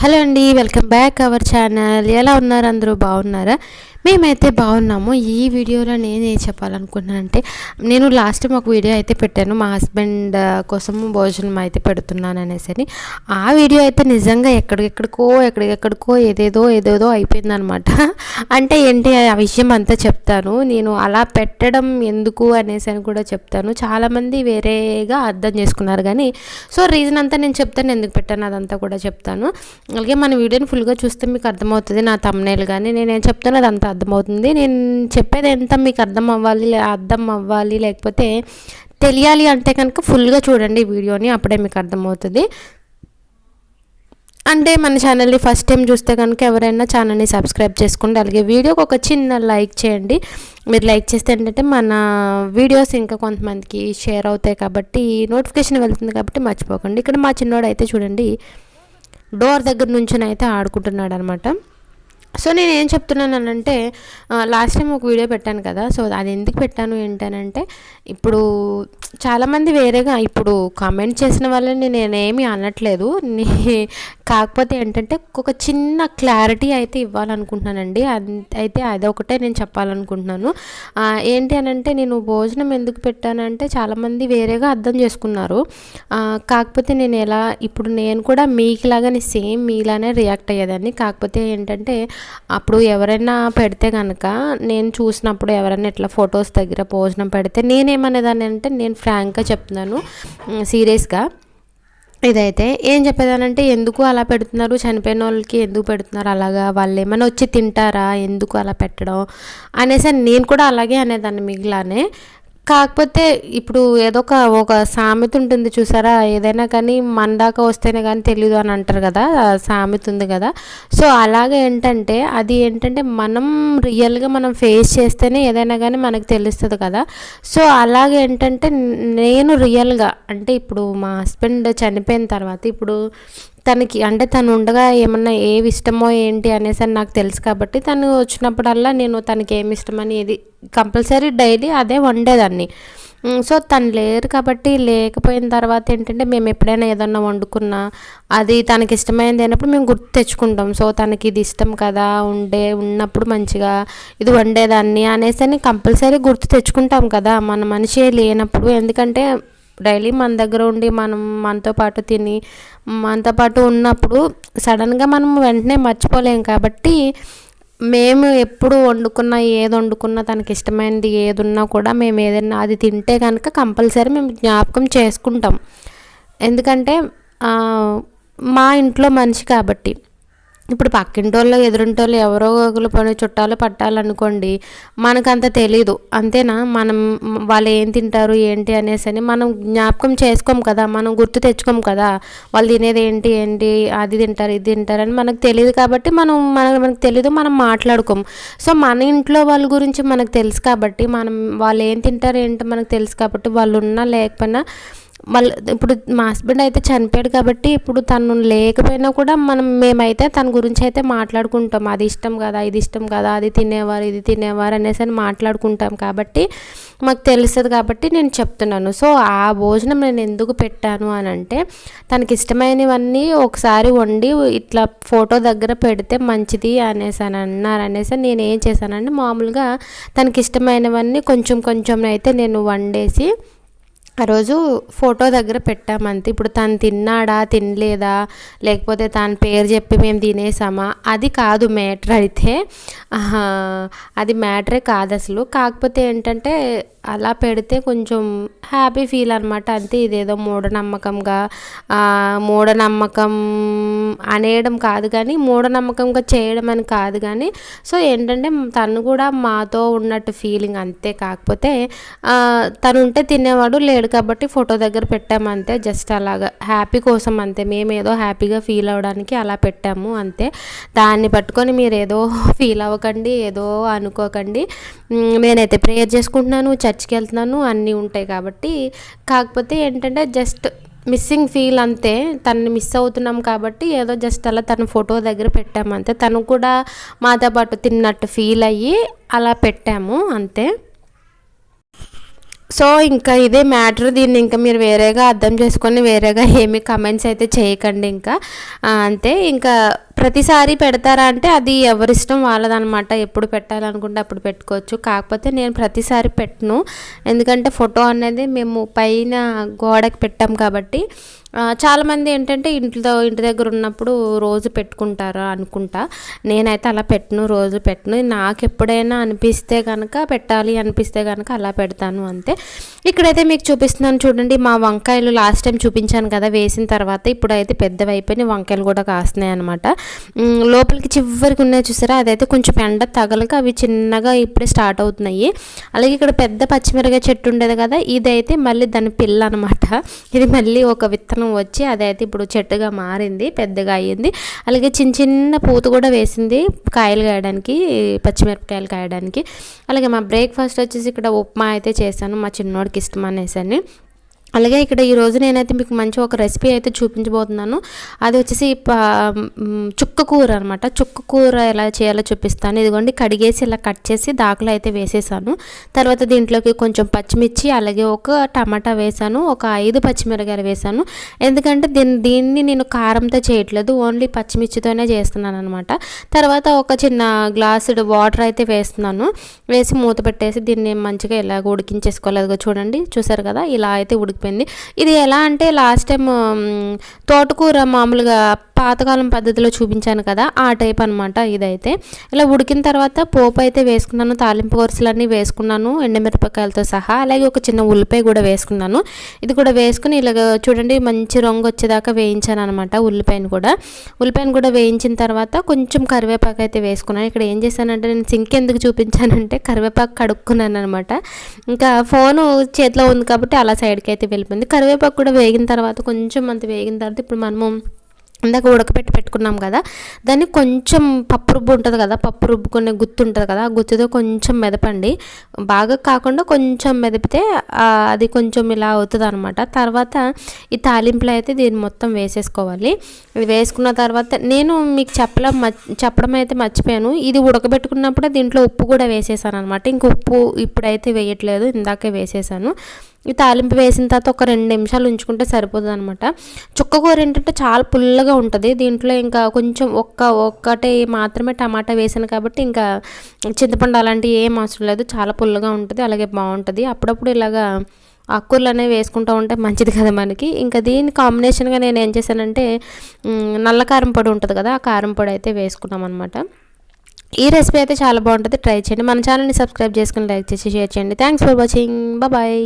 Hello అండి welcome back our channel. ఎలా ఉన్నారు? అందరూ బాగున్నారా? మేమైతే బాగున్నాము. ఈ వీడియోలో నేను ఏం చెప్పాలనుకున్నానంటే నేను లాస్ట్ టైం ఒక వీడియో అయితే పెట్టాను. మా హస్బెండ్ కోసం భోజనం అయితే పెడుతున్నాను అనేసి అని. ఆ వీడియో అయితే నిజంగా ఎక్కడికెక్కడికో ఎక్కడికెక్కడికో ఏదేదో ఏదేదో అయిపోయిందనమాట. అంటే ఏంటి ఆ విషయం అంతా చెప్తాను. నేను అలా పెట్టడం ఎందుకు అనేసి అని కూడా చెప్తాను. చాలామంది వేరేగా అర్థం చేసుకున్నారు కానీ సో రీజన్ అంతా నేను చెప్తాను. ఎందుకు పెట్టాను అదంతా కూడా చెప్తాను. అలాగే మన వీడియోని ఫుల్గా చూస్తే మీకు అర్థమవుతుంది నా తమ్నేల్ కానీ నేనేం చెప్తాను అదంతా అర్థమవుతుంది. నేను చెప్పేది ఎంత మీకు అర్థం అవ్వాలి అర్థం అవ్వాలి లేకపోతే తెలియాలి అంటే కనుక ఫుల్గా చూడండి వీడియోని అప్పుడే మీకు అర్థమవుతుంది. అంటే మన ఛానల్ని ఫస్ట్ టైం చూస్తే కనుక ఎవరైనా ఛానల్ని సబ్స్క్రైబ్ చేసుకోండి. అలాగే వీడియోకి ఒక చిన్న లైక్ చేయండి. మీరు లైక్ చేస్తే ఏంటంటే మన వీడియోస్ ఇంకా కొంతమందికి షేర్ అవుతాయి కాబట్టి నోటిఫికేషన్ వెళ్తుంది కాబట్టి మర్చిపోకండి. ఇక్కడ మా చిన్నోడు అయితే చూడండి డోర్ దగ్గర నుంచి అయితే ఆడుకుంటున్నాడు అనమాట సో నేను ఏం చెప్తున్నానంటే లాస్ట్ టైం ఒక వీడియో పెట్టాను కదా సో అది ఎందుకు పెట్టాను ఏంటనంటే ఇప్పుడు చాలామంది వేరేగా ఇప్పుడు కామెంట్ చేసిన వాళ్ళని నేనేమి అనట్లేదు. కాకపోతే ఏంటంటే ఒక చిన్న క్లారిటీ అయితే ఇవ్వాలనుకుంటున్నానండి. అయితే అదొకటే నేను చెప్పాలనుకుంటున్నాను. ఏంటి అని అంటే నేను భోజనం ఎందుకు పెట్టానంటే చాలామంది వేరేగా అర్థం చేసుకున్నారు. కాకపోతే నేను ఎలా ఇప్పుడు నేను కూడా మీకులాగానే సేమ్ మీలానే రియాక్ట్ అయ్యేదాన్ని. కాకపోతే ఏంటంటే అప్పుడు ఎవరైనా పెడితే కనుక నేను చూసినప్పుడు ఎవరైనా ఇట్లా ఫొటోస్ దగ్గర భోజనం పెడితే నేనేమనేదాన్ని అంటే నేను ఫ్రాంక్గా చెప్తున్నాను. సీరియస్గా ఇదైతే ఏం చెప్పేదానంటే ఎందుకు అలా పెడుతున్నారు? చనిపోయిన వాళ్ళకి ఎందుకు పెడుతున్నారు? అలాగా వాళ్ళు ఏమైనా వచ్చి తింటారా? ఎందుకు అలా పెట్టడం? అనేసి నేను కూడా అలాగే అనేదాన్ని మిగిలానే. కాకపోతే ఇప్పుడు ఏదో ఒక ఒక సామెత ఉంటుంది చూసారా? ఏదైనా కానీ మన దాకా వస్తేనే కానీ తెలియదు అని అంటారు కదా సామెత ఉంది కదా. సో అలాగే ఏంటంటే అది ఏంటంటే మనం రియల్గా మనం ఫేస్ చేస్తేనే ఏదైనా కానీ మనకు తెలుస్తుంది కదా. సో అలాగే ఏంటంటే నేను రియల్గా అంటే ఇప్పుడు మా హస్బెండ్ చనిపోయిన తర్వాత ఇప్పుడు తనకి అంటే తను ఉండగా ఏమన్నా ఏవి ఇష్టమో ఏంటి అనేసి అని నాకు తెలుసు కాబట్టి తను వచ్చినప్పుడల్లా నేను తనకి ఏమి ఇష్టమని ఏది కంపల్సరీ డైలీ అదే వండేదాన్ని. సో తను లేరు కాబట్టి లేకపోయిన తర్వాత ఏంటంటే మేము ఎప్పుడైనా ఏదన్నా వండుకున్నా అది తనకి ఇష్టమైనది అయినప్పుడు మేము గుర్తు తెచ్చుకుంటాం. సో తనకి ఇది ఇష్టం కదా ఉండే ఉన్నప్పుడు మంచిగా ఇది వండేదాన్ని అనేసి అని కంపల్సరీ గుర్తు తెచ్చుకుంటాం కదా. మన మనిషి లేనప్పుడు ఎందుకంటే డైలీ మన దగ్గర ఉండి మనం మనతో పాటు తిని మనతో పాటు ఉన్నప్పుడు సడన్గా మనం వెంటనే మర్చిపోలేం కాబట్టి మేము ఎప్పుడు వండుకున్నా ఏది వండుకున్నా తనకి ఇష్టమైనది ఏది ఉన్నా కూడా మేము ఏదైనా అది తింటే కనుక కంపల్సరీ మేము జ్ఞాపకం చేసుకుంటాం. ఎందుకంటే మా ఇంట్లో మనిషి కాబట్టి. ఇప్పుడు పక్కింటోళ్ళు ఎదురింటోళ్ళు ఎవరో ఒకరు పని చుట్టాలు పట్టాలనుకోండి మనకు అంత తెలీదు. అంతేనా? మనం వాళ్ళు ఏం తింటారు ఏంటి అనేసి అని మనం జ్ఞాపకం చేసుకోం కదా మనం గుర్తు తెచ్చుకోం కదా వాళ్ళు తినేది ఏంటి ఏంటి అది తింటారు ఇది తింటారు అని మనకు తెలియదు కాబట్టి మనం మనకు మనకు తెలీదు మనం మాట్లాడుకోం. సో మన ఇంట్లో వాళ్ళ గురించి మనకు తెలుసు కాబట్టి మనం వాళ్ళు ఏం తింటారు ఏంటి మనకు తెలుసు కాబట్టి వాళ్ళు ఉన్నా లేకపోయినా మళ్ళీ ఇప్పుడు మా హస్బెండ్ అయితే చనిపోయాడు కాబట్టి ఇప్పుడు తను లేకపోయినా కూడా మనం మేమైతే తన గురించి అయితే మాట్లాడుకుంటాం. అది ఇష్టం కదా ఇది ఇష్టం కదా అది తినేవారు ఇది తినేవారు అనేసి అని మాట్లాడుకుంటాం కాబట్టి మాకు తెలుస్తుంది కాబట్టి నేను చెప్తున్నాను. సో ఆ భోజనం నేను ఎందుకు పెట్టాను అని అంటే తనకి ఇష్టమైనవన్నీ ఒకసారి వండి ఇట్లా ఫోటో దగ్గర పెడితే మంచిది అనేసి అని అన్నారు. అనేసి నేను ఏం చేశానంటే మామూలుగా తనకి ఇష్టమైనవన్నీ కొంచెం కొంచెం అయితే నేను వండేసి ఆ రోజు ఫోటో దగ్గర పెట్టామంతే ఇప్పుడు తను తిన్నాడా తినలేదా లేకపోతే తన పేరు చెప్పి మేము తినేసామా? అది కాదు మ్యాటర్ అయితే. అది మ్యాటరే కాదు అసలు. కాకపోతే ఏంటంటే అలా పెడితే కొంచెం హ్యాపీ ఫీల్ అనమాట అంతే ఇదేదో మూఢనమ్మకంగా మూఢనమ్మకం అనేయడం కాదు కానీ మూఢనమ్మకంగా చేయడం అని కాదు కానీ సో ఏంటంటే తను కూడా మాతో ఉన్నట్టు ఫీలింగ్ అంతే. కాకపోతే తను ఉంటే తినేవాడు లేడు కాబట్టి ఫోటో దగ్గర పెట్టామంతే జస్ట్ అలాగా హ్యాపీ కోసం అంతే. మేము ఏదో హ్యాపీగా ఫీల్ అవ్వడానికి అలా పెట్టాము అంతే. దాన్ని పట్టుకొని మీరు ఏదో ఫీల్ అవ్వకండి ఏదో అనుకోకండి. నేనైతే ప్రేయర్ చేసుకుంటున్నాను చర్చ్కి వెళ్తున్నాను అన్నీ ఉంటాయి కాబట్టి. కాకపోతే ఏంటంటే జస్ట్ మిస్సింగ్ ఫీల్ అంతే. తనని మిస్ అవుతున్నాం కాబట్టి ఏదో జస్ట్ అలా తన ఫోటో దగ్గర పెట్టాము అంతే తను కూడా మాతో పాటు తిన్నట్టు ఫీల్ అయ్యి అలా పెట్టాము అంతే. సో ఇంకా ఇదే మ్యాటర్. దీన్ని ఇంకా మీరు వేరేగా అర్థం చేసుకొని వేరేగా ఏమి కమెంట్స్ అయితే చేయకండి ఇంకా. అంతే. ఇంకా ప్రతిసారి పెడతారా అంటే అది ఎవరిష్టం వాళ్ళదనమాట ఎప్పుడు పెట్టాలనుకుంటే అప్పుడు పెట్టుకోవచ్చు. కాకపోతే నేను ప్రతిసారి పెట్టను. ఎందుకంటే ఫోటో అనేది మేము పైన గోడకి పెట్టాం కాబట్టి చాలామంది ఏంటంటే ఇంట్లో ఇంటి దగ్గర ఉన్నప్పుడు రోజు పెట్టుకుంటారు అనుకుంటా. నేనైతే అలా పెట్టను రోజు పెట్టను. నాకు ఎప్పుడైనా అనిపిస్తే కనుక పెట్టాలి అనిపిస్తే కనుక అలా పెడతాను అంతే. ఇక్కడైతే మీకు చూపిస్తున్నాను చూడండి మా వంకాయలు లాస్ట్ టైం చూపించాను కదా వేసిన తర్వాత ఇప్పుడైతే పెద్దవి అయిపోయినాయి వంకాయలు కూడా కాస్తున్నాయి అనమాట లోపలికి చివరికి ఉన్నాయి చూసారా? అదైతే కొంచెం ఎండ తగలక అవి చిన్నగా ఇప్పుడే స్టార్ట్ అవుతున్నాయి. అలాగే ఇక్కడ పెద్ద పచ్చిమిరకాయ చెట్టు ఉండేది కదా ఇదైతే మళ్ళీ దాని పిల్ల అనమాట ఇది మళ్ళీ ఒక విత్తనం వచ్చి అదైతే ఇప్పుడు చెట్టుగా మారింది పెద్దగా అయ్యింది. అలాగే చిన్న చిన్న పూత కూడా వేసింది కాయలు కాయడానికి పచ్చిమిరపకాయలు కాయడానికి. అలాగే మా బ్రేక్ఫాస్ట్ వచ్చేసి ఇక్కడ ఉప్మా అయితే చేశాను మా చిన్నోడికి ఇష్టం అనేసని. అలాగే ఇక్కడ ఈరోజు నేనైతే మీకు మంచి ఒక రెసిపీ అయితే చూపించబోతున్నాను. అది వచ్చేసి చుక్క కూర అనమాట చుక్క కూర ఎలా చేయాలో చూపిస్తాను. ఇదిగోండి కడిగేసి ఇలా కట్ చేసి దాకలో అయితే వేసేసాను. తర్వాత దీంట్లోకి కొంచెం పచ్చిమిర్చి అలాగే ఒక టమాటా వేసాను. ఒక ఐదు పచ్చిమిరకాయలు వేసాను. ఎందుకంటే దీన్ని దీన్ని నేను కారంతో చేయట్లేదు. ఓన్లీ పచ్చిమిర్చితోనే చేస్తున్నాను అనమాట తర్వాత ఒక చిన్న గ్లాసు వాటర్ అయితే వేస్తున్నాను. వేసి మూత పెట్టేసి దీన్ని మంచిగా ఇలాగ ఉడికించేసుకోలేదు చూడండి చూసారు కదా? ఇలా అయితే ఉడికి ఉడికిపోయింది ఇది ఎలా అంటే లాస్ట్ టైం తోటకూర మామూలుగా పాతకాలం పద్ధతిలో చూపించాను కదా ఆ టైప్ అనమాట ఇదైతే. ఇలా ఉడికిన తర్వాత పోపు అయితే వేసుకున్నాను తాలింపు కొరసలన్నీ వేసుకున్నాను ఎండమిరపకాయలతో సహా అలాగే ఒక చిన్న ఉల్లిపాయ కూడా వేసుకున్నాను. ఇది కూడా వేసుకుని ఇలా చూడండి మంచి రంగు వచ్చేదాకా వేయించాను అనమాట ఉల్లిపాయను కూడా. ఉల్లిపాయను కూడా వేయించిన తర్వాత కొంచెం కరివేపాకు అయితే వేసుకున్నాను. ఇక్కడ ఏం చేశానంటే నేను సింక్ ఎందుకు చూపించానంటే కరివేపాకు కడుక్కున్నాను అనమాట ఇంకా ఫోను చేతిలో ఉంది కాబట్టి అలా సైడ్కి అయితే వెళ్ళిపోయింది. కరివేపాకు కూడా వేగిన తర్వాత కొంచెం అంత వేగిన తర్వాత ఇప్పుడు మనము ఇందాక ఉడకపెట్టి పెట్టుకున్నాం కదా దాన్ని కొంచెం పప్పు రుబ్బు ఉంటుంది కదా పప్పు రుబ్బుకునే గుత్తు ఉంటుంది కదా ఆ గుత్తుతో కొంచెం మెదపండి. బాగా కాకుండా కొంచెం మెదిపితే అది కొంచెం ఇలా అవుతుంది అనమాట తర్వాత ఈ తాలింపులు అయితే దీన్ని మొత్తం వేసేసుకోవాలి. ఇది వేసుకున్న తర్వాత నేను మీకు చెప్పడం చెప్పడం అయితే మర్చిపోయాను. ఇది ఉడకబెట్టుకున్నప్పుడే దీంట్లో ఉప్పు కూడా వేసేసాను అనమాట ఇంక ఉప్పు ఇప్పుడైతే వేయట్లేదు ఇందాకే వేసేసాను. ఈ తాలింపు వేసిన తర్వాత ఒక రెండు నిమిషాలు ఉంచుకుంటే సరిపోతుంది అనమాట చుక్క కూర ఏంటంటే చాలా పుల్లగా ఉంటుంది. దీంట్లో ఇంకా కొంచెం ఒక్క ఒక్కటే మాత్రమే టమాటా వేసాను కాబట్టి ఇంకా చింతపండు అలాంటివి ఏం అవసరం లేదు. చాలా పుల్లగా ఉంటుంది అలాగే బాగుంటుంది. అప్పుడప్పుడు ఇలాగా ఆకుకూరలు అనేవి వేసుకుంటూ ఉంటే మంచిది కదా మనకి. ఇంకా దీని కాంబినేషన్గా నేను ఏం చేశానంటే నల్ల కారం పొడి ఉంటుంది కదా ఆ కారం పొడి అయితే వేసుకున్నాం అనమాట ఈ రెసిపీ అయితే చాలా బాగుంటుంది. ట్రై చేయండి. మన ఛానల్ని సబ్స్క్రైబ్ చేసుకుని లైక్ చేసి షేర్ చేయండి. Thanks for watching bye